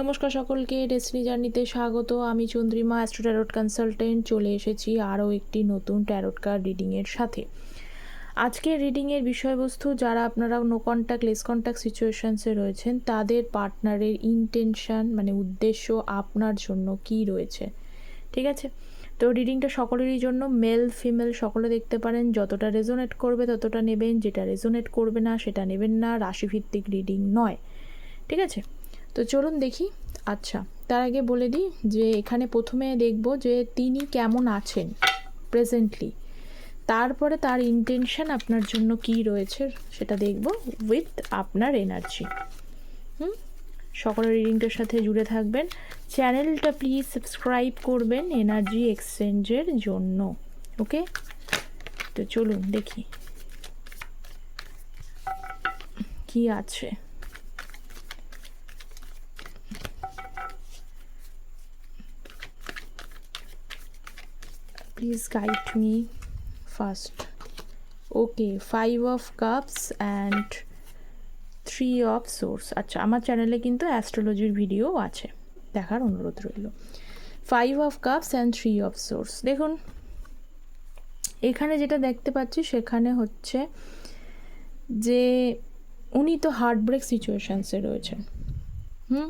নমস্কার সকলকে ডেসনি জার্নিতে স্বাগত। আমি চন্দ্রিমা অ্যাস্ট্রো ট্যারোট কনসালটেন্ট চলে এসেছি আরও একটি নতুন ট্যারোট কার্ড রিডিংয়ের সাথে। আজকের রিডিংয়ের বিষয়বস্তু, যারা আপনারা নো কন্ট্যাক্ট লেস কন্ট্যাক্ট সিচুয়েশনসে রয়েছেন, তাদের পার্টনারের ইন্টেনশন মানে উদ্দেশ্য আপনার জন্য কি রয়েছে। ঠিক আছে? তো রিডিংটা সকলেরই জন্য মেল ফিমেল সকলে দেখতে পারেন, যতটা রেজোনেট করবে ততটা নেবেন, যেটা রেজোনেট করবে না, সেটা নেবেন না, রাশিভিত্তিক রিডিং নয়। ঠিক আছে? তো চলুন দেখি। আচ্ছা তার আগে বলে দিই যে এখানে প্রথমে দেখব যে তিনি কেমন আছেন প্রেজেন্টলি তারপরে তার ইন্টেনশন আপনার জন্য কি রয়েছে সেটা দেখব উইথ আপনার এনার্জি হুম? সকলের রিডিংটার সাথে জুড়ে থাকবেন। চ্যানেলটা প্লিজ সাবস্ক্রাইব করবেন এনার্জি এক্সচেঞ্জের জন্য ওকে তো চলুন দেখি। কি আছে? Please guide me first. Okay five of cups and three of swords আচ্ছা আমার চ্যানেলে কিন্তু অ্যাস্ট্রোলজির ভিডিও আছে। দেখার অনুরোধ রইল। Five of cups and three of swords দেখুন, এখানে যেটা দেখতে পাচ্ছি, সেখানে হচ্ছে যে উনি তো হার্ট ব্রেক সিচুয়েশানসে রয়েছেন। হুম?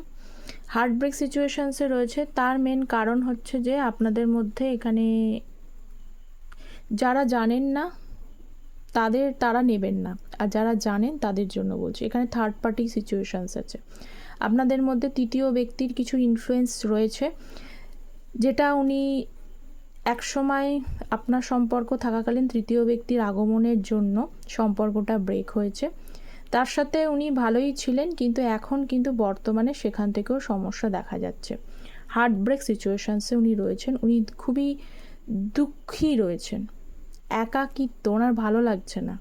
হার্ট ব্রেক সিচুয়েশানসে রয়েছে। তার মেন কারণ হচ্ছে যে আপনাদের মধ্যে এখানে যারা জানেন না, তাদের, তারা নেবেন না। আর যারা জানেন, তাদের জন্য বলছি। এখানে থার্ড পার্টি সিচুয়েশানস আছে। আপনাদের মধ্যে তৃতীয় ব্যক্তির কিছু ইনফ্লুয়েন্স রয়েছে, যেটা উনি একসময় আপনার সম্পর্ক থাকাকালীন তৃতীয় ব্যক্তির আগমনের জন্য সম্পর্কটা ব্রেক হয়েছে। তার সাথে উনি ভালোই ছিলেন, কিন্তু এখন কিন্তু বর্তমানে সেখান থেকেও সমস্যা দেখা যাচ্ছে। হার্ট ব্রেক সিচুয়েশানসে উনি রয়েছেন। উনি খুবই দুঃখী রয়েছেন। একাকিত্ব ওনার ভালো লাগছে না।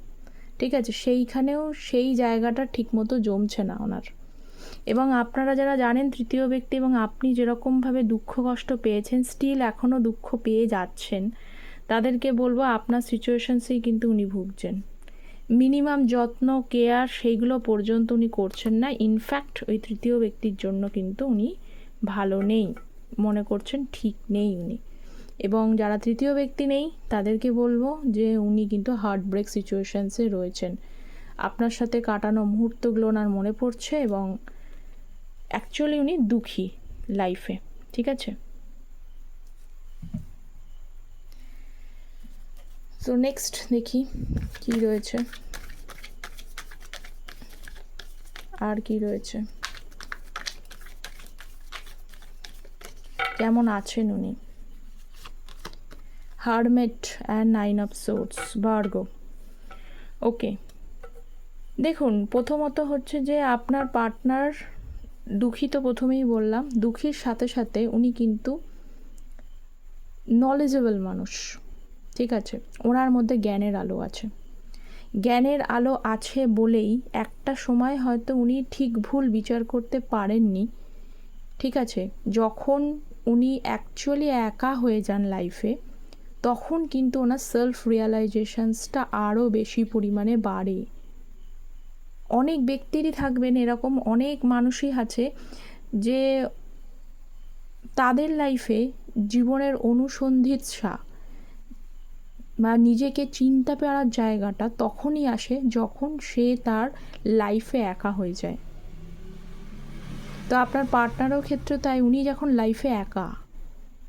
ঠিক আছে, সেইখানেও সেই জায়গাটা ঠিকমতো জমছে না ওনার। এবং আপনারা যারা জানেন তৃতীয় ব্যক্তি এবং আপনি যেরকমভাবে দুঃখ কষ্ট পেয়েছেন স্টিল এখনও দুঃখ পেয়ে যাচ্ছেন, তাদেরকে বলব আপনার সিচুয়েশনসেই কিন্তু উনি ভুগছেন। মিনিমাম যত্ন কেয়ার সেইগুলো পর্যন্ত উনি করছেন না। ইনফ্যাক্ট ওই তৃতীয় ব্যক্তির জন্য কিন্তু উনি ভালো নেই। মনে করছেন ঠিক নেই উনি। এবং যারা তৃতীয় ব্যক্তি নেই, তাদেরকে বলব যে উনি কিন্তু হার্ট ব্রেক সিচুয়েশানসে রয়েছেন। আপনার সাথে কাটানো মুহূর্তগুলো ওনার মনে পড়ছে এবং অ্যাকচুয়ালি উনি দুঃখী লাইফে ঠিক আছে? তো নেক্সট দেখি কি রয়েছে। আর কি রয়েছে? কেমন আছেন উনি? Hermit and nine of swords Virgo okay দেখুন, প্রথমত হচ্ছে যে আপনার পার্টনার দুঃখী তো প্রথমেই বললাম, দুঃখীর সাথে সাথে উনি কিন্তু নলেজেবল মানুষ, ঠিক আছে? ওনার মধ্যে জ্ঞানের আলো আছে। জ্ঞানের আলো আছে বলেই একটা সময় হয়তো উনি ঠিক ভুল বিচার করতে পারেননি, ঠিক আছে? যখন উনি অ্যাকচুয়ালি একা হয়ে যান লাইফে তখন কিন্তু ওনার সেলফ রিয়ালাইজেশনসটা আরও বেশি পরিমাণে বাড়ে। অনেক ব্যক্তিরই থাকবেন এরকম, অনেক মানুষই আছে যে তাদের লাইফে জীবনের অনুসন্ধিৎসা বা নিজেকে চিন্তা করার জায়গাটা তখনই আসে যখন সে তার লাইফে একা হয়ে যায়। তো আপনার পার্টনারও ক্ষেত্রে তাই, উনি যখন লাইফে একা,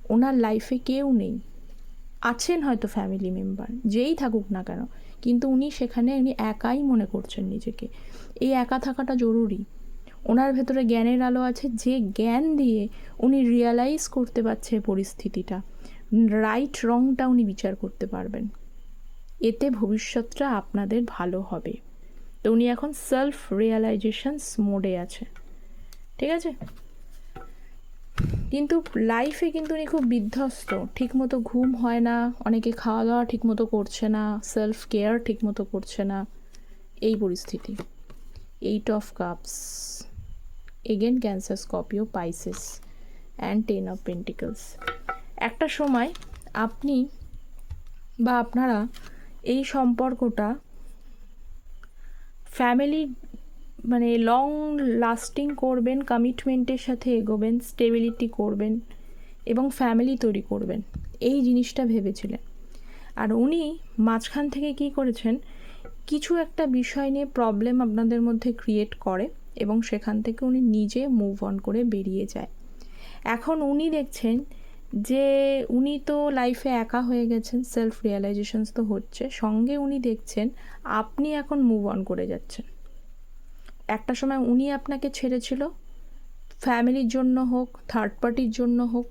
ওনার লাইফে কেউ নেই। আছেন হয়তো ফ্যামিলি মেম্বার যেই থাকুক না কেন, কিন্তু উনি সেখানে উনি একাই মনে করছেন নিজেকে। এই একা থাকাটা জরুরি। ওনার ভেতরে জ্ঞানের আলো আছে, যে জ্ঞান দিয়ে উনি রিয়ালাইজ করতে পারছে পরিস্থিতিটা রাইট রংটা উনি বিচার করতে পারবেন। এতে ভবিষ্যৎটা আপনাদের ভালো হবে। তো উনি এখন সেলফ রিয়ালাইজেশনস মোডে আছে। ঠিক আছে? কিন্তু লাইফে কিন্তু উনি খুব বিধ্বস্ত। ঠিকমতো ঘুম হয় না, অনেকে খাওয়া দাওয়া ঠিকমতো করছে না সেলফ কেয়ার ঠিকমতো করছে না। এই পরিস্থিতি। Eight of cups again Cancer Scorpio Pisces and ten of pentacles একটা সময় আপনি বা আপনারা এই সম্পর্কটা ফ্যামিলি মানে লং লাস্টিং করবেন কমিটমেন্টের সাথে এগোবেন স্টেবিলিটি করবেন এবং ফ্যামিলি তৈরি করবেন। এই জিনিসটা ভেবেছিলেন। আর উনি মাঝখান থেকে কি করেছেন, কিছু একটা বিষয় নিয়ে প্রবলেম আপনাদের মধ্যে ক্রিয়েট করে এবং সেখান থেকে উনি নিজে মুভ অন করে বেরিয়ে যায়। এখন উনি দেখছেন যে উনি তো লাইফে একা হয়ে গেছেন সেলফ রিয়েলাইজেশনস তো হচ্ছে। সঙ্গে উনি দেখছেন, আপনি এখন মুভ অন করে যাচ্ছেন। একটা সময় উনি আপনাকে ছেড়েছিল, ফ্যামিলির জন্য হোক থার্ড পার্টির জন্য হোক,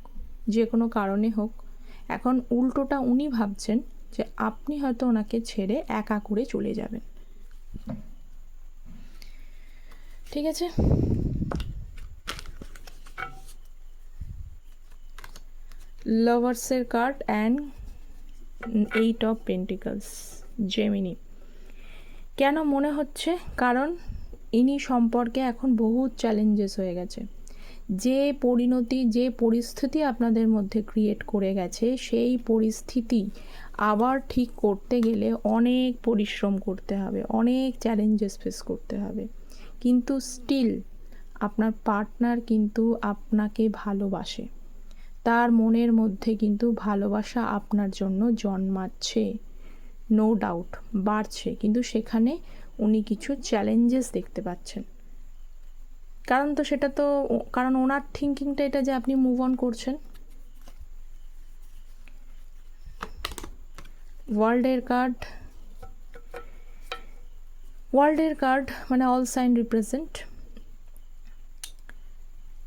যে কোনো কারণে হোক। এখন উল্টোটা উনি ভাবছেন যে আপনি হয়তো ওনাকে ছেড়ে একা করে চলে যাবেন। ঠিক আছে? লাভার্সের card and eight of pentacles Gemini কেন মনে হচ্ছে? কারণ ইনি সম্পর্কে এখন বহু চ্যালেঞ্জেস হয়ে গেছে। যে পরিণতি, যে পরিস্থিতি আপনাদের মধ্যে ক্রিয়েট করে গেছে, সেই পরিস্থিতি আবার ঠিক করতে গেলে অনেক পরিশ্রম করতে হবে, অনেক চ্যালেঞ্জেস ফেস করতে হবে। কিন্তু স্টিল আপনার পার্টনার কিন্তু আপনাকে ভালোবাসে। তার মনের মধ্যে কিন্তু ভালোবাসা আপনার জন্য জন্মাচ্ছে নো ডাউট বাড়ছে। কিন্তু সেখানে উনি কিছু চ্যালেঞ্জেস দেখতে পাচ্ছেন। কারণ তো সেটা তো কারণ ওনার থিঙ্কিংটা এটা যে আপনি মুভ অন করছেন। ওয়ার্ল্ডের কার্ড ওয়ার্ল্ডের কার্ড মানে অল সাইন রিপ্রেজেন্ট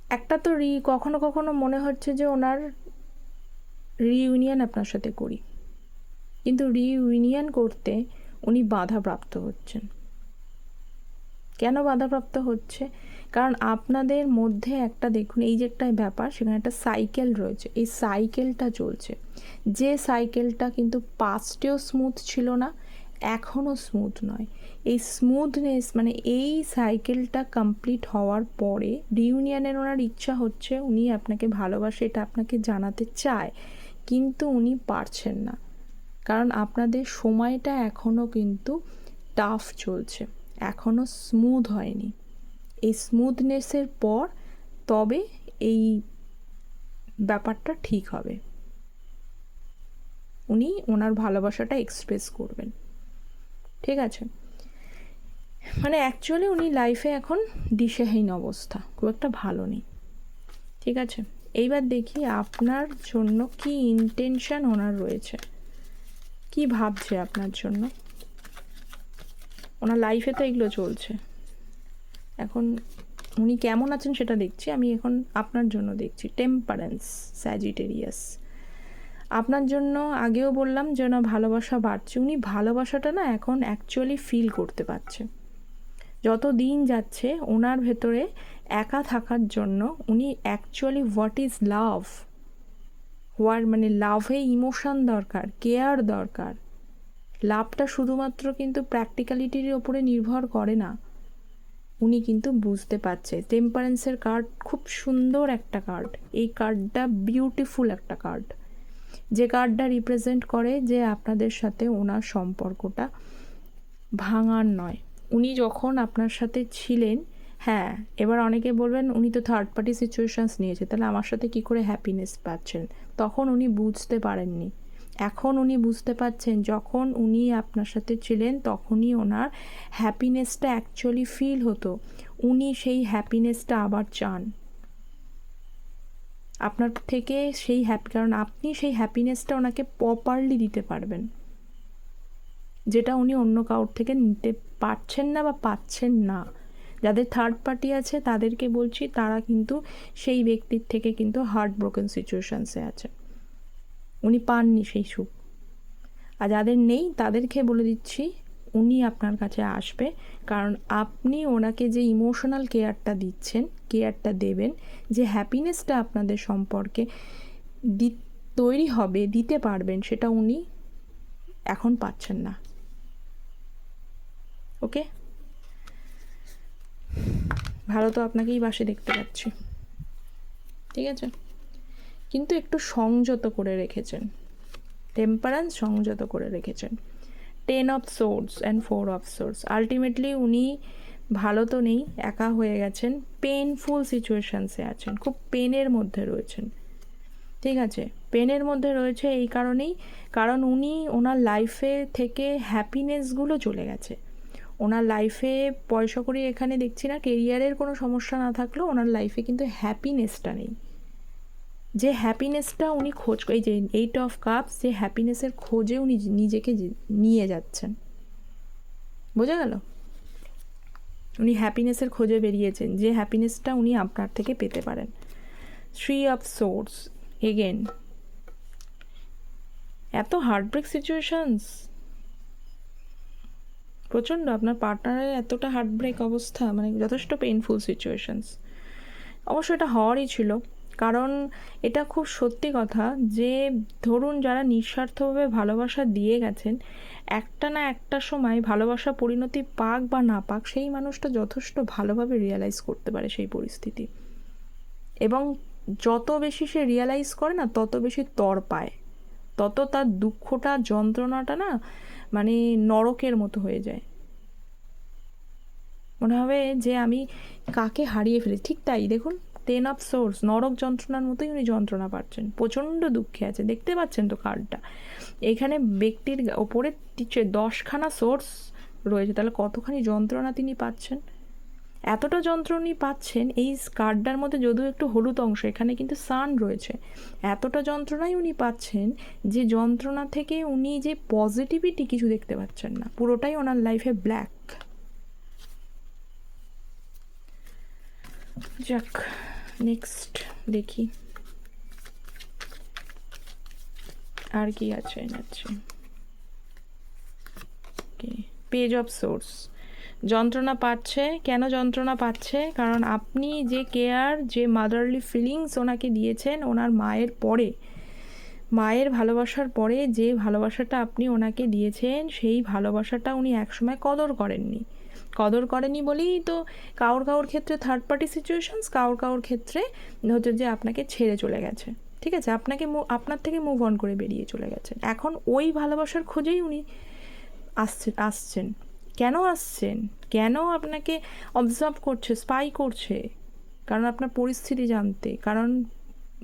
একটা তো রি কখনো কখনো মনে হচ্ছে যে ওনার রিইউনিয়ন আপনার সাথে করি। কিন্তু রিইউনিয়ন করতে উনি বাধাপ্রাপ্ত হচ্ছেন। কেন বাধাপ্রাপ্ত হচ্ছে? কারণ আপনাদের মধ্যে একটা দেখুন, এই যে একটা ব্যাপার, সেখানে একটা সাইকেল রয়েছে। এই সাইকেলটা চলছে। যে সাইকেলটা কিন্তু পাস্টেও স্মুথ ছিল না, এখনও স্মুথ নয়। এই স্মুথনেস মানে এই সাইকেলটা কমপ্লিট হওয়ার পরে রিউনিয়নের ওনার ইচ্ছা হচ্ছে, উনি আপনাকে ভালোবাসে, এটা আপনাকে জানাতে চায়, কিন্তু উনি পারছেন না। কারণ আপনাদের সময়টা এখনও কিন্তু টাফ চলছে। এখনও স্মুথ হয়নি। এই স্মুথনেসের পর তবে এই ব্যাপারটা ঠিক হবে। উনি ওনার ভালোবাসাটা এক্সপ্রেস করবেন। ঠিক আছে? মানে অ্যাকচুয়ালি উনি লাইফে এখন দিশেহীন অবস্থা, খুব একটা ভালো নেই। ঠিক আছে? এইবার দেখি আপনার জন্য কি ইন্টেনশন ওনার রয়েছে। কি ভাবছে আপনার জন্য? ওনার লাইফে তো এগুলো চলছে। এখন উনি কেমন আছেন সেটা দেখছি, আমি এখন আপনার জন্য দেখছি। টেম্পারেন্স স্যাজিটেরিয়াস আপনার জন্য আগেও বললাম যে না ভালোবাসা বাড়ছে। উনি ভালোবাসাটা না এখন অ্যাকচুয়ালি ফিল করতে পারছে। যত দিন যাচ্ছে ওনার ভেতরে একা থাকার জন্য উনি actually what is love where মানে লাভে ইমোশন দরকার কেয়ার দরকার। লাভটা শুধুমাত্র কিন্তু প্র্যাকটিক্যালিটির ওপরে নির্ভর করে না। উনি কিন্তু বুঝতে পারছে। টেম্পারেন্সের কার্ড খুব সুন্দর একটা কার্ড এই কার্ডটা বিউটিফুল একটা কার্ড যে কার্ডটা রিপ্রেজেন্ট করে যে আপনাদের সাথে ওনার সম্পর্কটা ভাঙার নয়। উনি যখন আপনার সাথে ছিলেন হ্যাঁ এবার অনেকে বলবেন, উনি তো থার্ড পার্টি সিচুয়েশানস নিয়েছে, তাহলে আমার সাথে কি করে হ্যাপিনেস পাচ্ছেন? তখন উনি বুঝতে পারেননি। এখন উনি বুঝতে পারছেন, যখন উনি আপনার সাথে ছিলেন, তখনই ওনার হ্যাপিনেসটা অ্যাকচুয়ালি ফিল হতো। উনি সেই হ্যাপিনেসটা আবার চান। আপনার থেকে সেই হ্যাপি কারণ আপনি সেই হ্যাপিনেসটা ওনাকে প্রপারলি দিতে পারবেন। যেটা উনি অন্য কাউর থেকে নিতে পারছেন না বা পাচ্ছেন না। যাদের থার্ড পার্টি আছে, তাদেরকে বলছি, তারা কিন্তু সেই ব্যক্তির থেকে কিন্তু হার্ট ব্রোকেন সিচুয়েশানসে আছে। উনি পাননি সেই সুখ আর যাদের নেই, তাদেরকে বলে দিচ্ছি, উনি আপনার কাছে আসবে। কারণ আপনি ওনাকে যে ইমোশনাল কেয়ারটা দিচ্ছেন কেয়ারটা দেবেন, যে হ্যাপিনেসটা আপনাদের সম্পর্কে দি, তৈরি হবে, দিতে পারবেন, সেটা উনি এখন পাচ্ছেন না। ওকে? ভালো তো আপনাকেই বাসে দেখতে পাচ্ছি। ঠিক আছে? কিন্তু একটু সংযত করে রেখেছেন। টেম্পারেন্স সংযত করে রেখেছেন। Ten of swords and four of swords ultimately উনি ভালো তো নেই, একা হয়ে গেছেন পেনফুল সিচুয়েশানসে আছেন, খুব পেনের মধ্যে রয়েছেন। ঠিক আছে? পেনের মধ্যে রয়েছে এই কারণেই, কারণ উনি ওনার লাইফে থেকে হ্যাপিনেসগুলো চলে গেছে। ওনার লাইফে পয়সা করি এখানে দেখছি না কেরিয়ারের কোনো সমস্যা না থাকলেও ওনার লাইফে কিন্তু হ্যাপিনেসটা নেই। যে হ্যাপিনেসটা উনি খোঁজ এই যে এইট অফ কাপস যে হ্যাপিনেসের খোঁজে উনি নিজেকে নিয়ে যাচ্ছেন। বোঝা গেল? উনি হ্যাপিনেসের খোঁজে বেরিয়েছেন, যে হ্যাপিনেসটা উনি আপনার থেকে পেতে পারেন। থ্রি অফ সোর্স এগেন এত হার্টব্রেক সিচুয়েশনস প্রচণ্ড, আপনার পার্টনারের এতটা হার্টব্রেক অবস্থা মানে যথেষ্ট পেইনফুল সিচুয়েশনস অবশ্য এটা হওয়ারই ছিল। কারণ এটা খুব সত্যি কথা যে, ধরুন যারা নিঃস্বার্থভাবে ভালোবাসা দিয়ে গেছেন, একটা না একটা সময় ভালোবাসা পরিণতি পাক বা না পাক, সেই মানুষটা যথেষ্ট ভালোভাবে রিয়েলাইজ করতে পারে সেই পরিস্থিতি। এবং যত বেশি সে রিয়েলাইজ করে না, তত বেশি তর পায়। তত তার দুঃখটা, যন্ত্রণাটা না মানে নরকের মতো হয়ে যায়। মনে হবে যে, আমি কাকে হারিয়ে ফেলি ঠিক তাই, দেখুন। টেন অফ সোর্স নরক যন্ত্রণার মতোই উনি যন্ত্রণা পাচ্ছেন। প্রচণ্ড দুঃখে আছে। দেখতে পাচ্ছেন তো কার্ডটা এখানে ব্যক্তির ওপরে টিচে দশখানা সোর্স রয়েছে। তাহলে কতখানি যন্ত্রণা তিনি পাচ্ছেন? এতটা যন্ত্রণী পাচ্ছেন, এই কার্ডটার মধ্যে যদিও একটু হলুদ অংশ, এখানে কিন্তু সান রয়েছে। এতটা যন্ত্রণাই উনি পাচ্ছেন যে যন্ত্রণা থেকে উনি যে পজিটিভিটি কিছু দেখতে পাচ্ছেন না। পুরোটাই ওনার লাইফে ব্ল্যাক যাক নেক্সট দেখি। আর কি আছে আছে। পেজ অফ সোর্স যন্ত্রণা পাচ্ছে, কেন যন্ত্রণা পাচ্ছে? কারণ আপনি যে কেয়ার যে মাদারলি ফিলিংস ওনাকে দিয়েছেন, ওনার মায়ের পরে, মায়ের ভালোবাসার পরে যে ভালোবাসাটা আপনি ওনাকে দিয়েছেন, সেই ভালোবাসাটা উনি একসময় কদর করেননি। কদর করেনি বলেই তো কাউর কাউর ক্ষেত্রে থার্ড পার্টি সিচুয়েশনস কাউর কাউর ক্ষেত্রে হচ্ছে যে আপনাকে ছেড়ে চলে গেছে। ঠিক আছে? আপনাকে আপনার থেকে মুভ অন করে বেরিয়ে চলে গেছেন এখন ওই ভালোবাসার খোঁজেই উনি আসছেন আসছেন। কেন আসছেন? কেন আপনাকে অবজার্ভ করছে স্পাই করছে? কারণ আপনার পরিস্থিতি জানতে। কারণ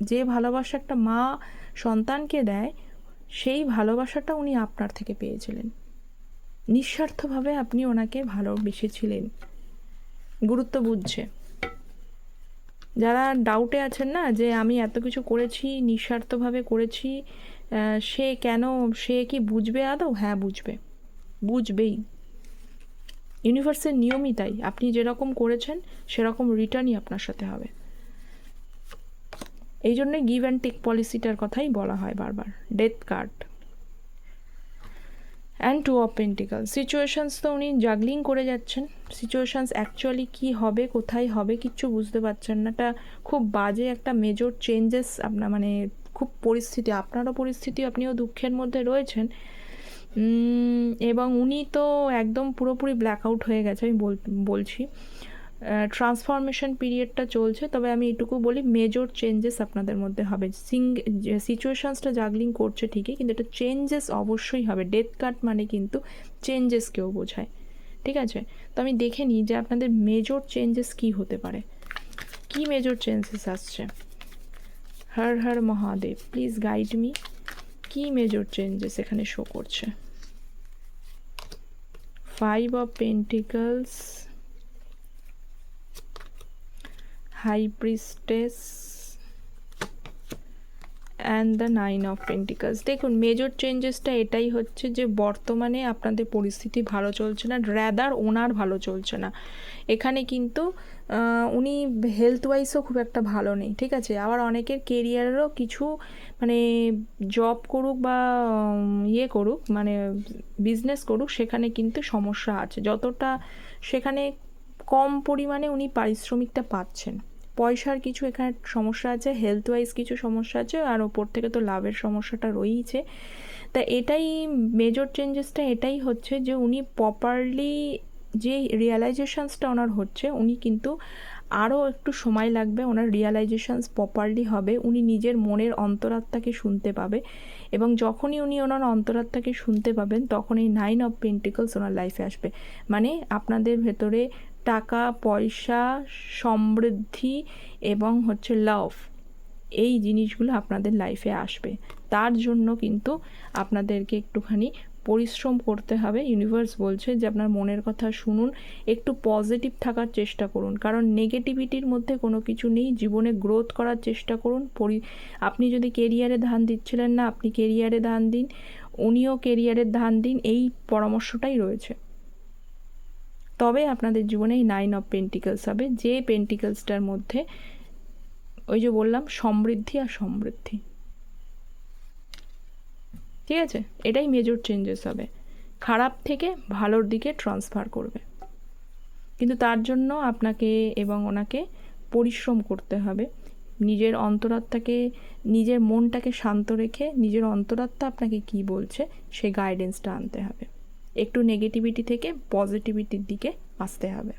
যে ভালোবাসা একটা মা সন্তানকে দেয়, সেই ভালোবাসাটা উনি আপনার থেকে পেয়েছিলেন। নিঃস্বার্থভাবে আপনি ওনাকে ভালোবেসেছিলেন। গুরুত্ব বুঝছে। যারা ডাউটে আছেন না যে আমি এত কিছু করেছি, নিঃস্বার্থভাবে করেছি সে কেন, সে কি বুঝবে আদৌ? হ্যাঁ বুঝবে। বুঝবেই। ইউনিভার্সের নিয়মই তাই। আপনি যেরকম করেছেন, সেরকম রিটার্নই আপনার সাথে হবে। এই জন্যে গিভ অ্যান্ড টেক পলিসিটার কথাই বলা হয় বারবার। Death card and two of pentacle situations তো উনি জাগলিং করে যাচ্ছেন। সিচুয়েশানস অ্যাকচুয়ালি কী হবে, কোথায় হবে কিচ্ছু বুঝতে পারছেন না। এটা খুব বাজে একটা মেজর চেঞ্জেস আপনার মানে খুব পরিস্থিতি। আপনারও পরিস্থিতি, আপনিও দুঃখের মধ্যে রয়েছেন। এবং উনি তো একদম পুরোপুরি ব্ল্যাক আউট হয়ে গেছে, আমি বলছি। ট্রান্সফরমেশন পিরিয়ডটা চলছে। তবে আমি এটুকু বলি মেজর চেঞ্জেস আপনাদের মধ্যে হবে। সিং সিচুয়েশানসটা জাগলিং করছে ঠিকই, কিন্তু এটা চেঞ্জেস অবশ্যই হবে। ডেথ কাট মানে কিন্তু চেঞ্জেসকেও বোঝায়। ঠিক আছে? তো আমি দেখে নিই যে আপনাদের মেজর চেঞ্জেস কি হতে পারে। কি মেজর চেঞ্জেস আসছে? Har Har Mahadev please guide me কি মেজর চেঞ্জেস এখানে শো করছে? Five of pentacles high priestess and the nine of pentacles দেখুন মেজর চেঞ্জেসটা এটাই হচ্ছে যে বর্তমানে আপনাদের পরিস্থিতি ভালো চলছে না র্যাদার ওনার ভালো চলছে না। এখানে কিন্তু উনি হেলথ ওয়াইজও খুব একটা ভালো নেই, ঠিক আছে? আবার অনেকের কেরিয়ারেরও কিছু মানে জব করুক বা ইয়ে করুক মানে বিজনেস করুক, সেখানে কিন্তু সমস্যা আছে। যতটা সেখানে কম পরিমাণে উনি পারিশ্রমিকটা পাচ্ছেন। পয়সার কিছু এখানে সমস্যা আছে হেলথ ওয়াইজ কিছু সমস্যা আছে, আর ওপর থেকে তো লাভের সমস্যাটা রয়েইছে। তা এটাই মেজর চেঞ্জেসটা এটাই হচ্ছে যে উনি প্রপারলি যে রিয়ালাইজেশনসটা ওনার হচ্ছে, উনি কিন্তু আরও একটু সময় লাগবে, ওনার রিয়ালাইজেশনস প্রপারলি হবে, উনি নিজের মনের অন্তরাত্মাকে শুনতে পাবে। এবং যখনই উনি ওনার অন্তরাত্মাকে শুনতে পাবেন, তখন এই নাইন অফ পেন্টিকলস ওনার লাইফে আসবে। মানে আপনাদের ভেতরে টাকা, পয়সা, সমৃদ্ধি এবং হচ্ছে লাভ এই জিনিসগুলো আপনাদের লাইফে আসবে। তার জন্য কিন্তু আপনাদেরকে একটুখানি পরিশ্রম করতে হবে। ইউনিভার্স বলছে যে, আপনার মনের কথা শুনুন, একটু পজিটিভ থাকার চেষ্টা করুন। কারণ নেগেটিভিটির মধ্যে কোনো কিছু নেই, জীবনে গ্রোথ করার চেষ্টা করুন। পরি আপনি যদি কেরিয়ারে ধান দিচ্ছিলেন না, আপনি কেরিয়ারে ধান দিন, উনিও কেরিয়ারের ধান দিন, এই পরামর্শটাই রয়েছে। তবে আপনাদের জীবনে এই নাইন অফ পেন্টিকলস হবে। যে পেন্টিকলসটার মধ্যে ওই যে বললাম, সমৃদ্ধি আর সমৃদ্ধি। ঠিক আছে? এটাই মেজর চেঞ্জেস হবে। খারাপ থেকে ভালোর দিকে ট্রান্সফার করবে। কিন্তু তার জন্য আপনাকে এবং ওনাকে পরিশ্রম করতে হবে। নিজের অন্তরাত্মাকে, নিজের মনটাকে শান্ত রেখে নিজের অন্তরাত্মা আপনাকে কি বলছে সেই গাইডেন্সটা আনতে হবে। একটু নেগেটিভিটি থেকে পজিটিভিটির দিকে আসতে হবে।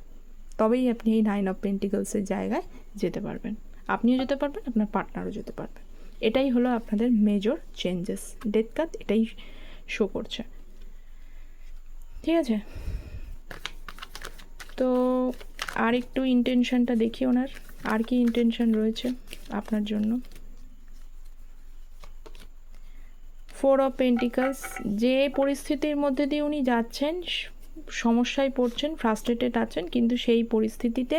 তবেই আপনি এই নাইন অফ পেন্টিকলসের জায়গায় যেতে পারবেন। আপনিও যেতে পারবেন, আপনার পার্টনারও যেতে পারবেন। এটাই হলো আপনাদের মেজর চেঞ্জেস ডেথ কার্ড এটাই শো করছে। ঠিক আছে? তো আর একটু ইন্টেনশনটা দেখি ওনার। আর কি ইন্টেনশন রয়েছে আপনার জন্য? ফোর অফ পেন্টিকালস যে পরিস্থিতির মধ্যে দিয়ে উনি যাচ্ছেন, সমস্যায় পড়ছেন ফ্রাস্ট্রেটেড আছেন, কিন্তু সেই পরিস্থিতিতে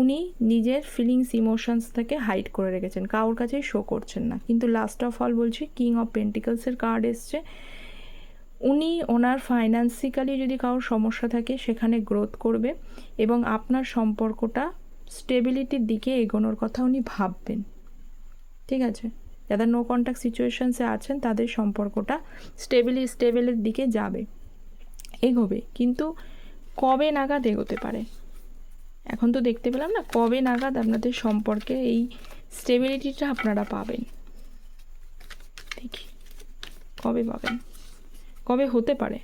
উনি নিজের ফিলিংস ইমোশনস থেকে হাইড করে রেখেছেন, কারোর কাছেই শো করছেন না। কিন্তু লাস্ট অফ অল বলছি কিং অফ পেন্টিকলসের কার্ড এসছে। উনি ওনার ফাইন্যান্সিক্যালি যদি কারোর সমস্যা থাকে, সেখানে গ্রোথ করবে এবং আপনার সম্পর্কটা স্টেবিলিটির দিকে এগোনোর কথা উনি ভাববেন। ঠিক আছে? যারা নো কন্ট্যাক্ট সিচুয়েশনসে আছেন, তাদের সম্পর্কটা স্টেবিলি স্টেবিলের দিকে যাবে, এগোবে। কিন্তু কবে নাগাদ এগোতে পারে? এখন তো দেখতে পেলাম না, কবে নাগাদ আপনাদের সম্পর্কে এই স্টেবিলিটিটা আপনারা পাবেন? দেখি, কবে পাবেন? কবে হতে পারে?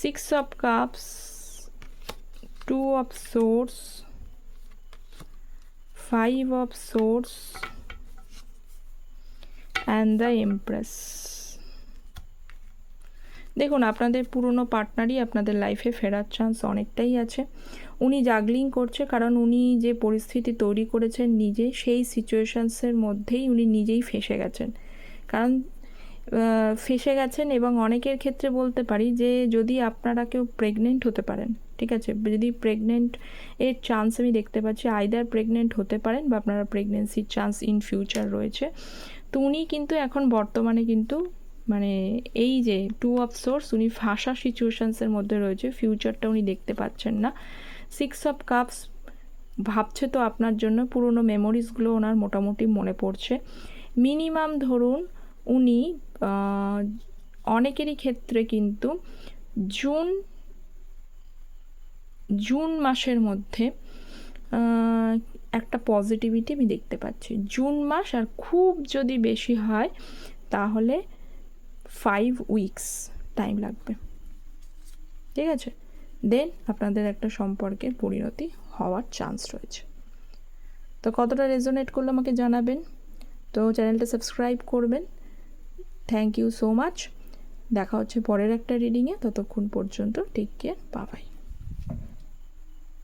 Six of cups two of swords five of swords and the empress দেখুন, আপনাদের পুরনো পার্টনারই আপনাদের লাইফে ফেরার চান্স অনেকটাই আছে। উনি জাগলিং করছে কারণ উনি যে পরিস্থিতি তৈরি করেছেন নিজে, সেই সিচুয়েশানসের মধ্যেই উনি নিজেই ফেসে গেছেন। কারণ ফেসে গেছেন এবং অনেকের ক্ষেত্রে বলতে পারি যে, যদি আপনারা কেউ প্রেগনেন্ট হতে পারেন, ঠিক আছে? যদি প্রেগনেন্ট এর চান্স আমি দেখতে পাচ্ছি আইদার প্রেগনেন্ট হতে পারেন বা আপনারা প্রেগনেন্সির চান্স ইন ফিউচার রয়েছে। তো উনি কিন্তু এখন বর্তমানে কিন্তু মানে এই যে টু অফ সোর্স উনি ফাঁসা সিচুয়েশানসের মধ্যে রয়েছে ফিউচারটা উনি দেখতে পাচ্ছেন না। সিক্স অফ কাপস ভাবছে তো আপনার জন্য, পুরনো মেমোরিজগুলো ওনার মোটামুটি মনে পড়ছে। মিনিমাম ধরুন উনি অনেকেরই ক্ষেত্রে কিন্তু জুন জুন মাসের মধ্যে একটা পজিটিভিটি আমি দেখতে পাচ্ছি। জুন মাস আর খুব যদি বেশি হয়, তাহলে ফাইভ উইকস টাইম লাগবে। ঠিক আছে? দেন আপনাদের একটা সম্পর্কের পরিণতি হওয়ার চান্স রয়েছে। তো কতটা রেজোনেট করলে আমাকে জানাবেন। তো চ্যানেলটা সাবস্ক্রাইব করবেন। থ্যাংক ইউ সো মাচ দেখা হচ্ছে পরের একটা রিডিংয়ে ততক্ষণ পর্যন্ত টেক কেয়ার বাবাই